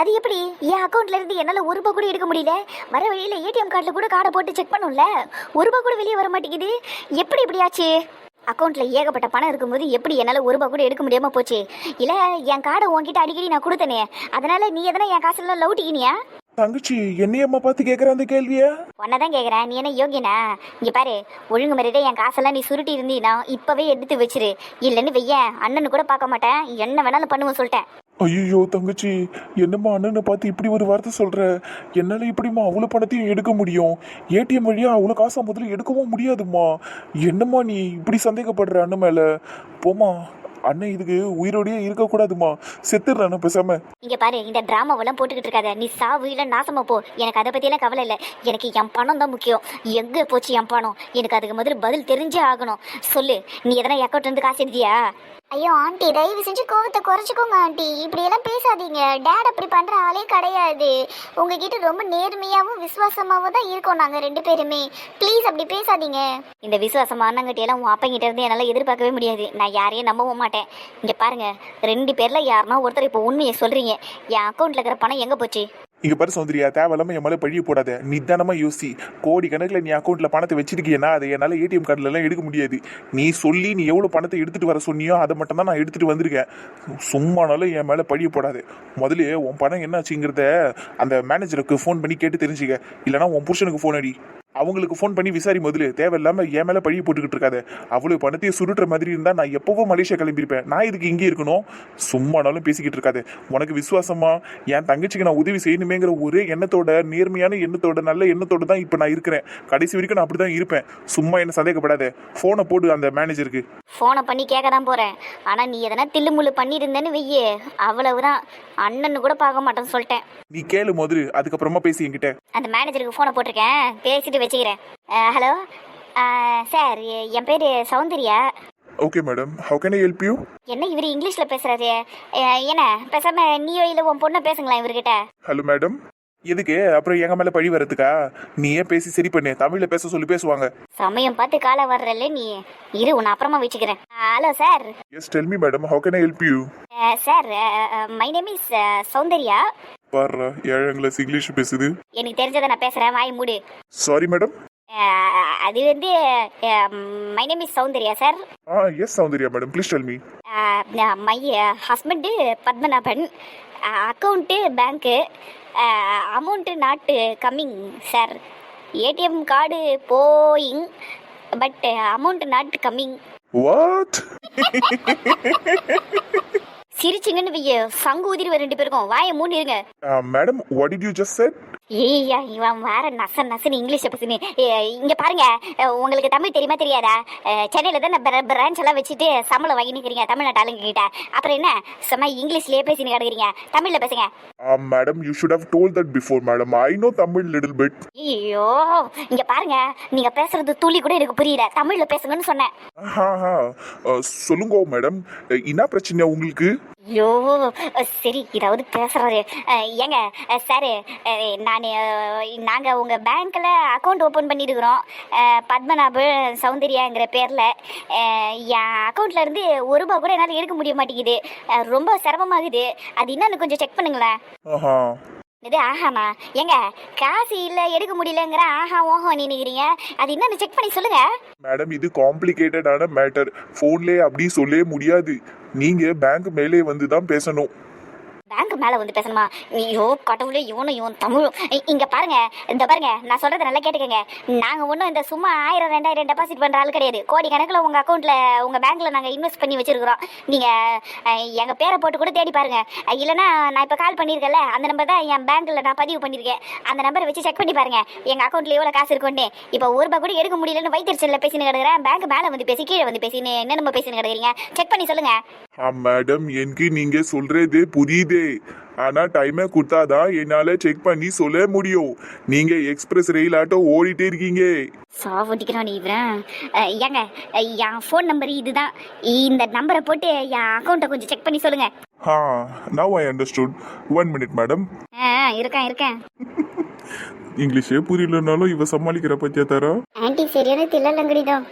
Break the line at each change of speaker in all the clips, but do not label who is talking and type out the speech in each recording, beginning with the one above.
அது எப்படி? என் அக்கௌண்ட்ல இருந்து என்னால ஒரு ரூபா கூட எடுக்க முடியல. வர வழியில ஏடிஎம் கார்டுல கூட கார்டை போட்டு செக் பண்ணும்ல. ஒரு ரூபா கூட வெளியே வர மாட்டேங்குது எப்படி இப்படி ஆச்சு? அக்கௌண்ட்ல ஏகப்பட்ட பணம் இருக்கும்போது எப்படி என்னால ஒரு ரூபா கூட எடுக்க முடியாம போச்சு? இல்ல என் கார்டை உன்கிட்ட அடிக்கடி நான் கொடுத்தனே. அதனால நீ எதனா என் காசுல லவுட்டிக்கினியா
தங்கச்சி என்னையம்மா பார்த்து கேக்குற அந்த கேள்விய?
உன்னதான் கேக்குறேன். நீ என்ன யோகியனா? இங்க பாரு ஒழுங்கு முறையில என் காசெல்லாம் நீ சுருட்டி இருந்தீனா இப்பவே எடுத்து வச்சிரு. இல்லைன்னு வெய்யேன் அண்ணனு கூட பார்க்க மாட்டேன். என்ன வேணாலும் பண்ணுவேன் சொல்லிட்டேன்.
ஐயோ தங்கச்சி என்னம்மா அண்ணனை பார்த்து இப்படி ஒரு வார்த்தை சொல்கிற என்னால் இப்படிம்மா அவ்வளோ பணத்தையும் எடுக்க முடியும்? ஏடிஎம் வழியாக அவ்வளோ காசை முதல்ல எடுக்கவும் முடியாதும்மா. என்னம்மா நீ இப்படி சந்தேகப்படுற அண்ணன் மேலே? போம்மா அண்ணன் இதுக்கு உயிரோடயே இருக்கக்கூடாதும்மா. செத்துடுறானே பேசாம.
இங்க பாரு இந்த டிராமாவெல்லாம் போட்டுக்கிட்டு இருக்காத. நீ சாவு இல்ல நாசமா போ. எனக்கு அதை பத்தியெல்லாம் கவலை இல்லை. எனக்கு என் பணம் தான் முக்கியம். எங்க போச்சு என் பணம்? எனக்கு அதுக்கு முதல்ல பதில் தெரிஞ்சே ஆகணும். சொல்லு நீ எதனா அக்கௌண்ட் இருந்து காசு எடுத்தியா? ஐயோ ஆண்டி தயவு செஞ்சு கோவத்தை குறைச்சிக்கோங்க ஆண்டி. இப்படியெல்லாம் பேசாதீங்க. டேட் அப்படி பண்ணுற ஆளே கிடையாது. உங்ககிட்ட ரொம்ப நேர்மையாகவும் விசுவாசமாகவும் தான் இருக்கோம் நாங்கள் ரெண்டு பேருமே. ப்ளீஸ் அப்படி பேசாதீங்க. இந்த விசுவாசமா அண்ணங்கிட்ட உன் அப்பங்கிட்ட இருந்து என்னால் எதிர்பார்க்கவே முடியாது. நான் யாரையும் நம்பவும் மாட்டேன். இங்கே பாருங்கள் ரெண்டு பேரில் யாருன்னா ஒருத்தர் இப்போ உண்மையை சொல்கிறீங்க என் அக்கௌண்ட்டில் இருக்கிற பணம் எங்கே போச்சு?
இங்க பாரு சௌந்தர்யா தேவையில்லாம என் மேல பழிய போடாத. நிதானமா யோசி. கோடி கணக்குல நீ அக்கௌண்ட்ல பணத்தை வச்சிருக்கியனா அதை என்னால ஏடிஎம் கார்டுல எல்லாம் எடுக்க முடியாது. நீ சொல்லி நீ எவ்வளவு பணத்தை எடுத்துட்டு வர சொன்னியோ அதை மட்டும் தான் நான் எடுத்துட்டு வந்திருக்கேன். சும்மானாலும் என் மேல பழிய போடாது. முதல்ல உன் பணம் என்னாச்சுங்கிறத அந்த மேனேஜருக்கு ஃபோன் பண்ணி கேட்டு தெரிஞ்சுக்க. இல்லைன்னா உன் புருஷனுக்கு ஃபோன் அடி. அவங்களுக்கு ஃபோன் பண்ணி விசாரி முதல்ல தேவையில்லாம என் மேல பழிய போட்டுக்கிட்டு இருக்காத. அவ்வளவு பணத்தையும் சுருட்டுற மாதிரி இருந்தா நான் எப்பவோ மலேசியா கிளம்பியிருப்பேன். நான் இதுக்கு இங்கே இருக்கணும்? சும்மானாலும் பேசிக்கிட்டு இருக்காது. உனக்கு விசுவாசமா? என் தங்கச்சிக்கு நான் உதவி செய்யணுமேங்கிற ஒரே எண்ணத்தோட நேர்மையான எண்ணத்தோட நல்ல எண்ணத்தோட தான் இப்போ நான் இருக்கிறேன். கடைசி வரைக்கும் நான் அப்படிதான் இருப்பேன். சும்மா என்ன சந்தேகப்படாத. ஃபோனை போடு அந்த மேனேஜருக்கு
ஃபோனை பண்ணி கேட்க தான் போறேன். ஆனா நீ எதனா தில்லுமுள்ளு பண்ணியிருந்தேன்னு வெய்யே அவ்வளவுதான். அண்ணன்னு கூட பார்க்க மாட்டேன்னு சொல்லிட்டேன்.
நீ கேளு முதல்ல அதுக்கப்புறமா பேசி என்கிட்ட.
அந்த மேனேஜருக்கு ஃபோனை போட்டிருக்கேன். பேசிட்டு வச்சுக்கிறேன். ஹலோ? சார் என் பேர் Soundarya.
Okay madam. How can I help you
என்ன இவர் இங்கிலீஷில் பேசுறாரு? என்ன பேசாம நீயோ இல்லை உன் பொண்ணை பேசுங்களேன் இவர்கிட்ட.
Hello madam. எதுக்கு? அப்புறம் எங்க மேல பழி வரதுக்கா நீ ஏன் பேசி சரி பண்ணு. தமிழ்ல பேச சொல்லி பேசுவாங்க.
சமயம் பார்த்து காலை வர்றல நீ. இரு உன்னை அப்புறமா வச்சுக்கிறேன். Hello sir.
Yes tell me madam how can I help you
sir my name is Soundarya.
பாரு ஏழாங்கிளாஸ் இங்கிலீஷ் பேசுது.
எனக்கு தெரிஞ்சதை நான் பேசுகிறேன் வாய் மூடு.
சாரி மேடம்
அது வந்து my name is Soundarya sir
ah yes Soundarya madam please tell me
my husband Padmanabhan. Account bank amount not coming sir ATM card Boeing but amount not coming
what
சிரிச்சிங்கன்னு வைய சங்கு உதிரி ரெண்டு பேருக்கும். வாயை மூடிருங்க.
Madam what did you just said
ஏய்யா இவன் வேற நச நசன்னு இங்கிலீஷ் பேசுனே இங்க பாருங்க உங்களுக்கு தமிழ் தெரியுமா தெரியாதா? சென்னையில தான் பிரான்ச் எல்லாம் வச்சுட்டு சம்பளம் வாங்கி நிக்கிறீங்க தமிழ்நாட்டு ஆளுங்க கிட்ட. அப்புறம் என்ன? சும்மா இங்கிலீஷ்லயே பேசினு கிடக்குறீங்க. தமிழ்ல பேசுங்க.
Madam you should have told that before madam I know Tamil little bit
ஐயோ இங்க பாருங்க நீங்க பேசுறது துளி கூட எனக்கு புரியல. தமிழ்ல பேசுங்கன்னு சொன்னேன்.
சொல்லுங்க மேடம் என்ன பிரச்சனை உங்களுக்கு?
ஐயோ சரி இதாவது பேசுறாரு. ஏங்க சார் நான் நாங்கள் உங்கள் பேங்க்கில் அக்கௌண்ட் ஓப்பன் பண்ணியிருக்கிறோம் அஹ், பத்மநாப சௌந்தர்யாங்கிற பேரில். என் அக்கௌண்ட்ல இருந்து ஒரு ரூபா கூட என்னால் எடுக்க முடிய மாட்டேங்குது. ரொம்ப சிரமமாகுது. அது என்னன்னு கொஞ்சம் செக் பண்ணுங்களேன். இது ஆஹாமா. ஏங்க காசு இல்லை எடுக்க முடியலங்கிற ஆஹா ஓஹோ நினைக்கிறீங்க அது என்னன்னு செக் பண்ணி சொல்லுங்க.
மேடம் இது காம்ப்ளிகேட்டடான மேட்டர் ஃபோன்லேயே அப்படி சொல்லவே முடியாது. நீங்க பேங்க் மேலே வந்து தான் பேசணும்.
பேங்க் மேலே வந்து பேசணுமா? ஐயோ கடவுளே இவனும் இவன் தமிழும். இங்கே பாருங்க இந்த பாருங்க நான் சொல்கிறத நல்லா கேட்டுக்கோங்க. நாங்கள் ஒன்றும் இந்த சும்மா ஆயிரம் ரெண்டாயிரம் டெபாசிட் பண்ணுற ஆள் கிடையாது. கோடி கணக்கில் உங்கள் அக்கௌண்ட்டில் உங்கள் பேங்க்கில் நாங்கள் இன்வெஸ்ட் பண்ணி வச்சிருக்கிறோம். நீங்கள் எங்கள் பேரை போட்டு கூட தேடி பாருங்க. இல்லைனா நான் இப்போ கால் பண்ணியிருக்கேன்ல அந்த நம்பர் தான் என் பேங்க்ல நான் பதிவு பண்ணியிருக்கேன். அந்த நம்பரை வச்சு செக் பண்ணி பாருங்க. எங்கள் அக்கௌண்ட்டில் எவ்வளோ காசு இருக்குன்னு இப்போ ஒரு ரூபாய் கூட எடுக்க முடியலன்னு வைத்திருச்சல்ல பேசினு கிடக்குறேன். பேங்க் மேலே வந்து பேசி கீழே வந்து பேசி என்ன நம்ம பேசினு கிடக்குறீங்க? செக் பண்ணி சொல்லுங்க.
மேடம் எனக்கு நீங்கள் சொல்றது புரியுது ஆனா டைமை கொடுத்தாதான் என்னால செக் பண்ணி சொல்ல முடியும். நீங்க எக்ஸ்பிரஸ் ரயில் ஆட்டோ ஓடிட்டே இருக்கீங்க.
சாவடிக்கிறான் இவன் ஏங்க என் ஃபோன் நம்பர் இதுதான். இந்த நம்பரை போட்டு என் அக்கௌண்ட்டை கொஞ்சம் செக் பண்ணி சொல்லுங்க.
Ha now I understood one minute madam
ஆ இருக்கேன் இருக்கேன்.
இங்கிலீஷே புரியலனாலும் இவ சமாளிக்கிற பத்தியா தரா?
ஆன்ட்டி சரியான தில்லலங்கடிதான்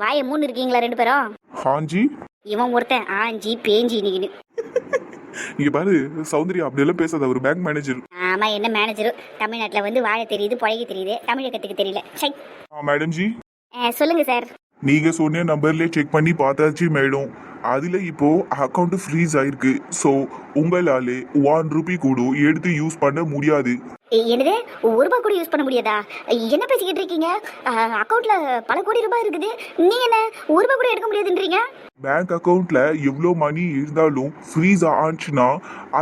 வாயை மூணு இருக்கீங்களா ரெண்டு பேரும்?
ஹாஞ்சி
இவன் ஒருத்தன் ஆஞ்சி பேஞ்சி நிக்கிடு
இங்க பாரு சௌந்தர்யா அப்படியெல்லாம் பேசாத ஒரு பேங்க் மேனேஜர்
ஆமா என்ன மேனேஜரும் தமிழ்நாட்டில் வந்து வாழ தெரியுது பழக தெரியுது தமிழகத்துக்கு தெரியல. சை.
மேடம் ஜி.
சொல்லுங்க சார்
நீங்க சொன்ன நம்பர்ல செக் பண்ணி பார்த்தாச்சு மேடம் அதுல இப்போ அக்கௌண்ட் ஃப்ரீஸ் ஆயிருக்கு. ஸோ உங்களால ஒன் ரூபி கூட எடுத்து யூஸ் பண்ண முடியாது.
என்னது? ஒரு ரூபாய் கூட யூஸ் பண்ண முடியாதா? என்ன பேசிக்கிட்டு இருக்கீங்க? அக்கௌண்ட்ல பல கோடி ரூபாய் இருக்குது. நீங்க என்ன ஒரு ரூபாய் கூட எடுக்க முடியாதுன்றீங்க?
பேங்க் அக்கவுண்ட்ல எவ்வளோ மணி இருந்தாலும் ஃப்ரீஸ் ஆச்சுன்னா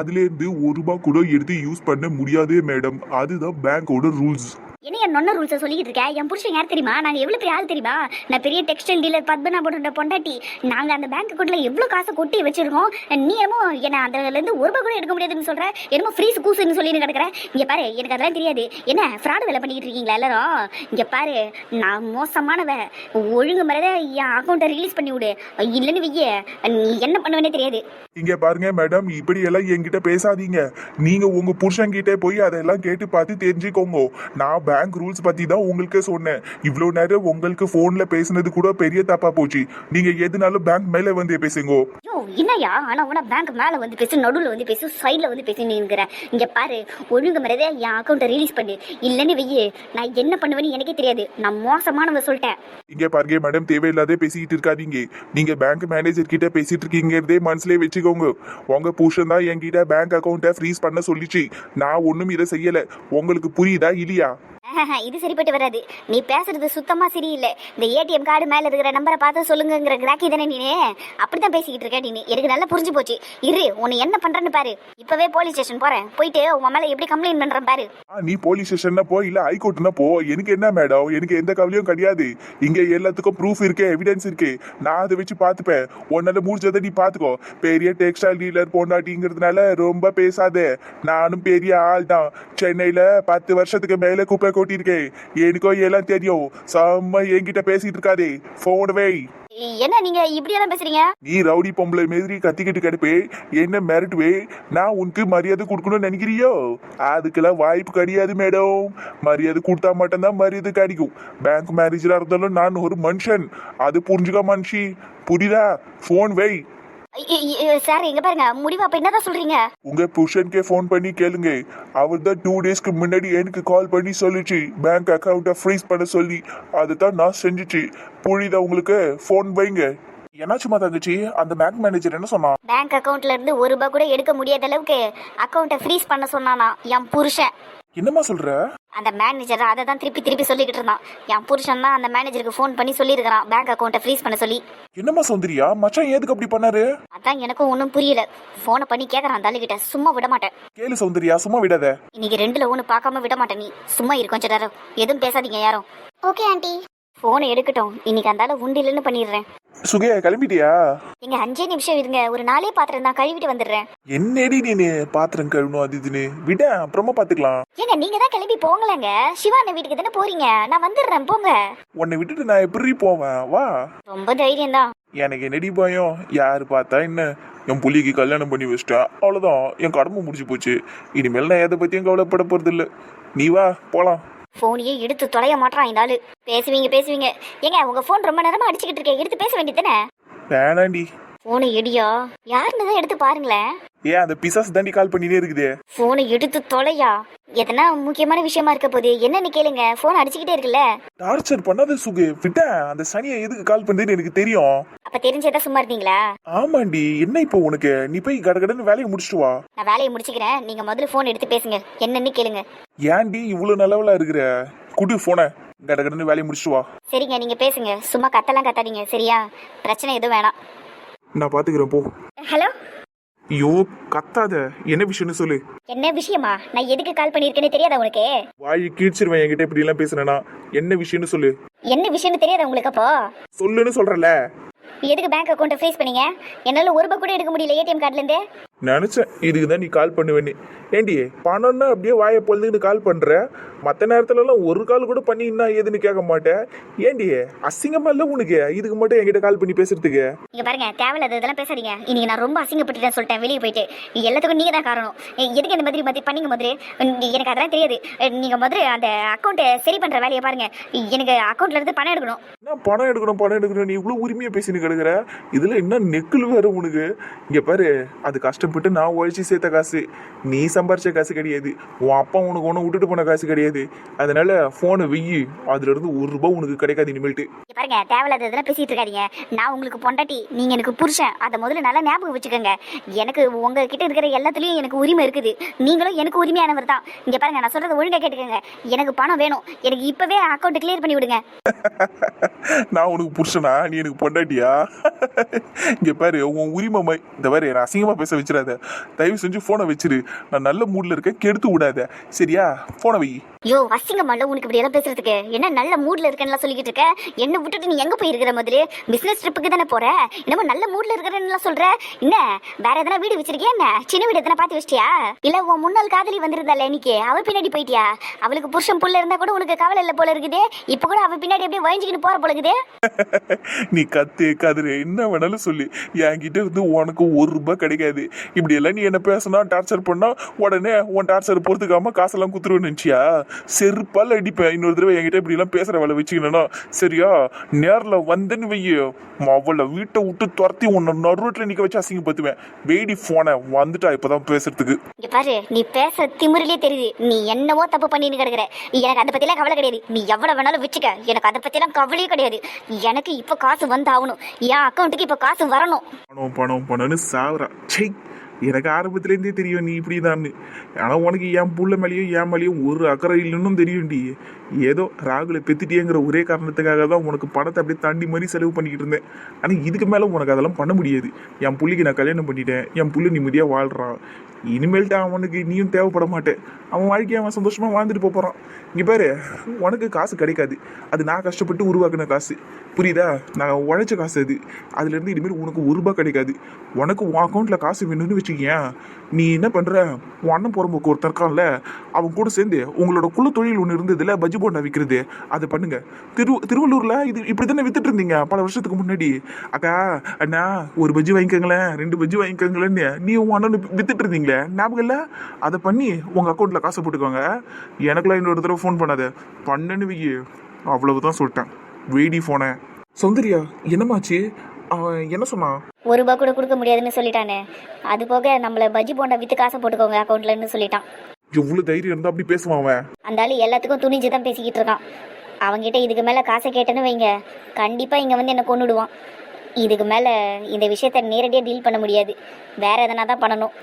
அதுலேருந்து ஒரு ரூபாய் கூட எடுத்து யூஸ் பண்ண முடியாது மேடம் அதுதான் பேங்கோட ரூல்ஸ்
என்ன என் நொன்ன ரூல்ஸை சொல்லிக்கிட்டு இருக்கேன் என் புருஷன் யார் தெரியுமா? நாங்கள் எவ்வளோ பெரிய ஆள் தெரியுமா? நான் பெரிய டெக்ஸ்டைல் டீலர் பத்மநாபோட பொண்டாட்டி. நாங்கள் அந்த பேங்க் அக்கௌண்ட்ல எவ்வளோ காசை கொட்டி வச்சிருக்கோம்? நீ என்னமோ என்ன அதுலேருந்து ஒரு ரூபாய் கூட எடுக்க முடியாதுன்னு சொல்கிறேன் என்னமோ ஃப்ரீஸ் கூசுன்னு சொல்லி கிடக்குறேன் இங்கே பாரு எனக்கு அதெல்லாம் தெரியாது. என்ன ஃப்ராடு வேலை பண்ணிக்கிட்டு இருக்கீங்களா எல்லாரும்? இங்கே பாரு நான் மோசமானவ ஒழுங்கு மாதிரி என் அக்கௌண்ட்டை ரிலீஸ் பண்ணி விடு. இல்லைன்னு வைய நீ என்ன பண்ணுவேனே தெரியாது.
இங்க பாருங்க மேடம் இப்படி எல்லாம் என்கிட்ட பேசாதீங்க. நீங்க உங்க புருஷன் கிட்டே போய் அதெல்லாம் கேட்டு பார்த்து தெரிஞ்சுக்கோங்க. நான் பேங்க் ரூல்ஸ் பத்தி தான் உங்களுக்கு சொன்னேன். இவ்வளோ நேரம் உங்களுக்கு போன்ல பேசுனது கூட பெரிய தப்பா போச்சு. நீங்க எதுனாலும் பேங்க் மேல வந்து பேசுங்க.
ஐயோ என்னய்யா? ஆனா உன பேங்க் மேல வந்து பேசு நடுவுல வந்து பேசு சைடுல வந்து பேசு நீங்கிற இங்க பாரு ஒழுங்கு மரியாதை என் அக்கௌண்ட்டை ரிலீஸ் பண்ணு. இல்லைன்னு வெய்யு நான் என்ன பண்ணுவேன்னு எனக்கே தெரியாது. நான் மோசமானவ சொல்லிட்டேன்.
இங்க பாருங்க மேடம் தேவையில்லாத பேசிக்கிட்டு இருக்காதீங்க. நீங்க பேங்க் மேனேஜர் கிட்ட பேசிட்டு இருக்கீங்கிறதே மனசுலயே வச்சுக்கோங்க. உங்க புருஷன் தான் என்கிட்ட பேங்க் அக்கௌண்ட்டை ஃப்ரீஸ் பண்ண சொல்லிச்சு. நான் ஒன்றும் இதை செய்யல. உங்களுக்கு புரியுதா இல்லையா?
இது சரிப்பட்டு வராது. நீ பேசுறது சுத்தமா சரியில்லை. இந்த ஏடிஎம் கார்டு மேல இருக்கிற நம்பரை பார்த்து சொல்லுங்கிற கிராக்கி தானே நீ அப்படித்தான் பேசிக்கிட்டு இருக்க நீ எனக்கு நல்லா புரிஞ்சு போச்சு. இரு உன்னை என்ன பண்றேன்னு பாரு. இப்பவே போலீஸ் ஸ்டேஷன் போறேன். போயிட்டு உன் மேல எப்படி கம்ப்ளைண்ட் பண்றேன் பாரு.
நீ போலீஸ் ஸ்டேஷன்ல போ இல்ல ஹைகோர்ட்னா போ. எனக்கு என்ன மேடம் எனக்கு எந்த கவலையும் கிடையாது. இங்க எல்லாத்துக்கும் ப்ரூஃப் இருக்கு எவிடன்ஸ் இருக்கு. நான் அதை வச்சு பார்த்துப்பேன். உன்னால முடிஞ்சதை நீ பாத்துக்கோ பெரிய டெக்ஸ்டைல் டீலர் பொண்டாட்டிங்கிறதுனால ரொம்ப பேசாத. நானும் பெரிய ஆள் தான் சென்னையில பத்து வருஷத்துக்கு மேல குப்பை கொட்டியிருக்கேன் எனக்கோ எல்லாம் தெரியும். செம்ம என்கிட்ட பேசிட்டு இருக்காதே. போன் வை.
என்ன நீங்க இப்படியெல்லாம் பேசுறீங்க?
நீ ரவுடி பொம்பளை மாதிரி கத்திக்கிட்டு கிடப்பே. என்ன மிரட்டுவே? நான் உனக்கு மரியாதை கொடுக்கணும்னு நினைக்கிறியோ? அதுக்கெல்லாம் வாய்ப்பு கிடையாது மேடம். மரியாதை கொடுத்தா மட்டும்தான் மரியாதை கிடைக்கும். பேங்க் மேனேஜரா இருந்தாலும் நான் ஒரு மனுஷன். அது புரிஞ்சுக்க மனுஷி. புரியுதா? ஃபோன் வை.
சார் எங்க பாருங்க. முடிவு? அப்ப என்னதான் சொல்றீங்க?
உங்க புருஷனுக்கே ஃபோன் பண்ணி கேளுங்க. அவர் தான் டூ டேஸ்க்கு முன்னாடி எனக்கு கால் பண்ணி சொல்லிச்சு. பேங்க் அக்கௌண்ட்டை ஃப்ரீஸ் பண்ண சொல்லி. அதுதான் நான் செஞ்சுச்சு. புரியுதா உங்களுக்கு? ஃபோன் வைங்க. என்னாச்சுமா தங்கச்சி? அந்த பேங்க் மேனேஜர் என்ன சொன்னான்
பேங்க் அக்கவுண்ட்ல இருந்து ஒரு ரூபாய் கூட எடுக்க முடியாத அளவுக்கு அக்கவுண்ட்டை ஃப்ரீஸ் பண்ண சொன்னானா என் புருஷன்.
என்னம்மா சொல்ற?
அந்த மேனேஜர் அதை தான் திருப்பி திருப்பி சொல்லிக்கிட்டு இருந்தான். என் புருஷன் தான் அந்த மேனேஜருக்கு ஃபோன் பண்ணி சொல்லியிருக்கிறான். பேங்க் அக்கௌண்ட்டை ஃப்ரீஸ் பண்ண சொல்லி.
என்னம்மா சௌந்தர்யா? மச்சான் ஏதுக்கு அப்படி பண்ணாரு?
அதான் எனக்கும் ஒன்றும் புரியல. ஃபோனை பண்ணி கேட்குறான் அந்த ஆளுகிட்ட. சும்மா விட மாட்டேன்.
கேளு சௌந்தர்யா சும்மா விடாத.
இன்னைக்கு ரெண்டுல ஒன்று பார்க்காம விட மாட்டேன் நீ. சும்மா இரு கொஞ்ச நேரம். எதுவும் பேசாதீங்க யாரும். ஓகே ஆண்டி ஃபோனை எடுக்கட்டும். இன்னைக்கு அந்த ஆளை உண்டு இல்லைன்னு பண்ணிடுறேன்.
சுகையா கிளம்பிட்டியா?
நீங்க அஞ்சே நிமிஷம் இருங்க. ஒரு நாளே பாத்திரம் தான் கழுவிட்டு வந்துடுறேன்.
என்னடி நீனு? பாத்திரம் கழுவணும் அது இதுன்னு. விட அப்புறமா பாத்துக்கலாம்.
ஏங்க நீங்க தான் கிளம்பி போங்களேங்க சிவா அண்ணன் வீட்டுக்கு தானே போறீங்க. நான் வந்துடுறேன் போங்க.
உன்னை விட்டுட்டு நான் எப்படி போவேன்? வா.
ரொம்ப தைரியம் தான்
எனக்கு என்னடி பயம்? யாரு பார்த்தா என்ன? என் புள்ளிக்கு கல்யாணம் பண்ணி வச்சிட்டேன் அவ்வளவுதான். என் கடமை முடிஞ்சு போச்சு. இனிமேல் நான் எதை பத்தியும் கவலைப்பட போறது இல்ல நீ வா போலாம்.
ஃபோனையே எடுத்து தொலைய மாட்டான் இந்த ஆளு. பேசுவீங்க பேசுவீங்க. ஏங்க உங்க ஃபோன் ரொம்ப நேரமா அடிச்சுக்கிட்டு இருக்கேன் எடுத்து பேச வேண்டியதானே
வேணாண்டி.
ஃபோனை எடியா? யாருன்னு தான் எடுத்து பாருங்களேன்.
ஏன் அந்த பிசாஸ் தாண்டி கால் பண்ணினே இருக்குதே?
ஃபோனை எடுத்து தொலையா? எதனா முக்கியமான விஷயமா இருக்க போது என்னன்னு கேளுங்க. ஃபோன் அடிச்சுக்கிட்டே இருக்குல்ல?
டார்ச்சர் பண்ணாத சுகு. விட்ட அந்த சனியை எதுக்கு கால் பண்ணுதுன்னு எனக்கு தெரியும்.
அப்ப தெரிஞ்சதா சும்மா இருந்தீங்களா?
ஆமாண்டி. என்ன இப்போ உனக்கு? நீ போய் கடகடன்னு வேலையை முடிச்சிட்டு வா.
நான் வேலையை முடிச்சுக்கிறேன். நீங்க முதல்ல ஃபோன் எடுத்து பேசுங்க. என்னன்னு கேளுங்க.
ஏன்டி இவ்வளவு நல்லவளா இருக்கிற? குடு போன கடகடன்னு வேலையை முடிச்சிட்டு வா.
சரிங்க நீங்க பேசுங்க. சும்மா கத்தலாம் கத்தாதீங்க. சரியா? பிரச்சனை எதுவும் வேணாம்.
நான் பாத்துக்கிறேன் போ. ஐயோ கத்தாத. என்ன விஷயம்னு சொல்லு.
என்ன விஷயமா? நான் எதுக்கு கால் பண்ணியிருக்கேன்னு தெரியாதா உங்களுக்கு
வாய் கீழ்ச்சிருவேன் என்கிட்ட இப்படி எல்லாம் பேசுனேனா என்ன விஷயம்னு சொல்லு.
என்ன விஷயம்னு தெரியாதா உங்களுக்கு அப்போ?
சொல்லுன்னு சொல்றல
எதுக்கு பேங்க் அக்கௌண்ட்டை ஃப்ரீஸ் பண்ணீங்க? என்னால ஒரு ரூபாய் கூட எடுக்க முடியல ஏடிஎம் கார்டுல இருந்து.
நினைச்சேன். இதுக்கு தான் நீ கால் பண்ணுவேன்னு ஏண்டி பணம்னா அப்படியே வாயை பொழுதுன்னு கால் பண்ற? மற்ற நேரத்துல எல்லாம் ஒரு கால் கூட பண்ணின்னா ஏதுன்னு கேட்க மாட்டேன் ஏண்டி அசிங்கமா இல்ல உனக்கு? இதுக்கு மட்டும் என்கிட்ட கால் பண்ணி பேசுறதுக்கு.
இங்க பாருங்க தேவையில்லாத இதெல்லாம் பேசாதீங்க. இன்னைக்கு நான் ரொம்ப அசிங்கப்பட்டுட்டேன் சொல்லிட்டேன் வெளியே போயிட்டு. எல்லாத்துக்கும் நீங்க தான் காரணம் எதுக்கு இந்த மாதிரி மாதிரி? பண்ணீங்க உம், எனக்கு அதெல்லாம் தெரியாது. நீங்க முதல்ல அந்த அக்கௌண்ட்டை சரி பண்ற வேலையை பாருங்க. எனக்கு அக்கௌண்ட்ல இருந்து பணம் எடுக்கணும்.
என்ன பணம் எடுக்கணும் பணம் எடுக்கணும் நீ இவ்வளவு உரிமையா பேசின்னு கிடக்குற? இதுல என்ன நெக்கில் வேற உனக்கு? இங்க பாரு அது கஷ்டம். கஷ்டப்பட்டு நான் உழைச்சி சேர்த்த காசு. நீ சம்பாரிச்ச காசு கிடையாது. உன் அப்பா உனக்கு ஒன்றும் விட்டுட்டு போன காசு கிடையாது. அதனால ஃபோனை வெய்யி அதுல இருந்து ஒரு ரூபாய் உனக்கு கிடைக்காது இனிமேல்ட்டு.
பாருங்க தேவையில்லாத இதெல்லாம் பேசிட்டு இருக்காதீங்க. நான் உங்களுக்கு பொண்டாட்டி நீங்க எனக்கு புருஷன். அதை முதல்ல நல்லா ஞாபகம் வச்சுக்கோங்க. எனக்கு உங்ககிட்ட இருக்கிற எல்லாத்துலயும் எனக்கு உரிமை இருக்குது. நீங்களும் எனக்கு உரிமையானவர் தான். இங்க பாருங்க நான் சொல்றது ஒழுங்கா கேட்டுக்கோங்க. எனக்கு பணம் வேணும். எனக்கு இப்பவே அக்கௌண்ட் கிளியர் பண்ணி விடுங்க.
நான் உனக்கு புருஷனா? நீ எனக்கு பொண்டாட்டியா? இங்க பாரு உன் உரிமை இந்த பாரு நான் அசிங்கமா பேச வச்சிடாத தயவு செஞ்சு போனை வச்சிரு. நான் நல்ல மூட்ல இருக்கேன். கெடுத்து விடாத. சரியா? போனை வை.
யோ அசிங்கமால உனக்கு இப்படி எல்லாம் பேசுறதுக்கு? என்ன நல்ல மூட்ல இருக்கேன்னு சொல்லிக்கிட்டு இருக்க? என்ன விட்டுட்டு நீ எங்க போயிருக்கிற மாதிரி? பிசினஸ் ட்ரிப்புக்கு தானே போற? என்னமோ நல்ல மூட்ல இருக்கிறேன்னு சொல்ற? என்ன? வேற எதனா வீடு வச்சிருக்கியா என்ன? சின்ன வீடு எதனா பார்த்து வச்சிட்டியா? இல்ல உன் முன்னாள் காதலி வந்திருந்தால இன்னைக்கு அவ பின்னாடி போயிட்டியா? அவளுக்கு புருஷன் புள்ள இருந்தா கூட உனக்கு கவலை இல்ல போல இருக்குது. இப்ப கூட அவ பின்னாடி அப்படியே வழிஞ்சுக்கிட்டு போற போல இருக்குது.
நீ கத்து கதுரு. என்ன வேணாலும் சொல்லு. என்கிட்ட இருந்து உனக்கு ஒரு ரூபாய் கிடைக்காது. இப்படி எல்லாம் நீ என்ன பேசினா டார்ச்சர் பண்ணா உடனே உன் டார்ச்சர் பொறுத்துக்காம காசெல்லாம் குத்துருவேன்னு நினைச்சியா? செருப்பால் அடிப்பேன். இன்னொரு தடவை என்கிட்ட இப்படி எல்லாம் பேசுற வேலை வச்சுக்கணும்னா சரியா? நேர்ல வந்தேன்னு வைய. அவளை வீட்டை விட்டு துரத்தி உன்னை நடுரோட்டில் நிக்க வச்சு அசிங்கப்படுத்துவேன். வெயிடி போனை வந்துட்டா இப்பதான் பேசுறதுக்கு.
இங்க பாரு நீ பேசுற திமிரிலே தெரியுது. நீ என்னவோ தப்பு பண்ணின்னு கிடக்குற. எனக்கு அதை பத்திலாம் கவலை கிடையாது. நீ எவ்வளவு வேணாலும் வச்சுக்க. எனக்கு அதை பத்திலாம் கவலையே கிடையாது. எனக்கு இப்ப காசு வந்து ஆகணும் என் அக்கௌண்ட்டுக்கு இப்ப காசு வரணும்.
பணம் பணம் பணம்னு சாவுறா. சை எனக்கு ஆரம்பத்துலேருந்தே தெரியும் நீ இப்படி தான் ஆனால் உனக்கு என் புள்ள மேலேயும் என் மேலேயும் ஒரு அக்கறை இல்லைன்னு தெரியும்டி. ஏதோ ராகுல பெத்துட்டியேங்கிற ஒரே காரணத்துக்காக தான் உனக்கு பணத்தை அப்படியே தாண்டி மாதிரி செலவு பண்ணிக்கிட்டு இருந்தேன். ஆனால் இதுக்கு மேலே உனக்கு அதெல்லாம் பண்ண முடியாது. என் புள்ளிக்கு நான் கல்யாணம் பண்ணிட்டேன். என் புள்ள நிம்மதியாக வாழ்கிறான் இனிமேல்ட்டு அவனுக்கு நீயும் தேவைப்பட மாட்டேன். அவன் வாழ்க்கையை அவன் சந்தோஷமாக வாழ்ந்துட்டு போகிறான் இங்கே பாரு உனக்கு காசு கிடைக்காது. அது நான் கஷ்டப்பட்டு உருவாக்குன காசு. புரியுதா? நான் உழைச்ச காசு அது. அதுலேருந்து இனிமேல் உனக்கு ஒரு ரூபா கிடைக்காது. உனக்கு உன் அக்கௌண்ட்டில் காசு வேணும்னு வச்சுக்கேன் நீ என்ன பண்ணுற உன் அண்ணன் போகிறமுக்கு ஒருத்தர் இருக்கான்ல அவன் கூட சேர்ந்து உங்களோட குழு தொழில் ஒன்று இருந்ததுல பஜ்ஜி போண்டா விற்கிறது அதை பண்ணுங்க. திரு திருவள்ளூரில் இது இப்படி தானே வித்துட்டு இருந்தீங்க பல வருஷத்துக்கு முன்னாடி? அக்கா அண்ணா ஒரு பஜ்ஜி வாங்கிக்கோங்களேன் ரெண்டு பஜ்ஜி வாங்கிக்கோங்களேன்னு நீ உன் அண்ணன் வித்துட்டு இருந்தீங்களே ஞாபகம் இல்லை? அதை பண்ணி உங்கள் அக்கௌண்ட்டில் காசை போட்டுக்கோங்க. எனக்குலாம் இன்னொரு தடவை ஃபோன் பண்ணாத. பண்ணேன்னு வை அவ்வளவுதான் சொல்லிட்டேன். வெயிடி ஃபோனை சௌந்தர்யா என்னமாச்சு அவன் என்ன சொன்னான்?
ஒரு ரூபா கூட கொடுக்க முடியாதுன்னு சொல்லிட்டானே. அது போக நம்மள பஜ்ஜி போண்டா வித்து காசை போட்டுக்கோங்க அக்கௌண்ட்லன்னு சொல்லிட்டான்.
எவ்வளோ தைரியம் இருந்தால் அப்படி பேசுவான் அவன்?
அந்த ஆளு எல்லாத்துக்கும் துணிஞ்சு தான் பேசிக்கிட்டு இருக்கான். அவன்கிட்ட இதுக்கு மேலே காசை கேட்டேன்னு வைங்க. கண்டிப்பாக இங்கே வந்து என்னை கொன்னுடுவான். இதுக்கு மேலே இந்த விஷயத்த நேரடியாக டீல் பண்ண முடியாது. வேற எதனா தான் பண்ணணும்.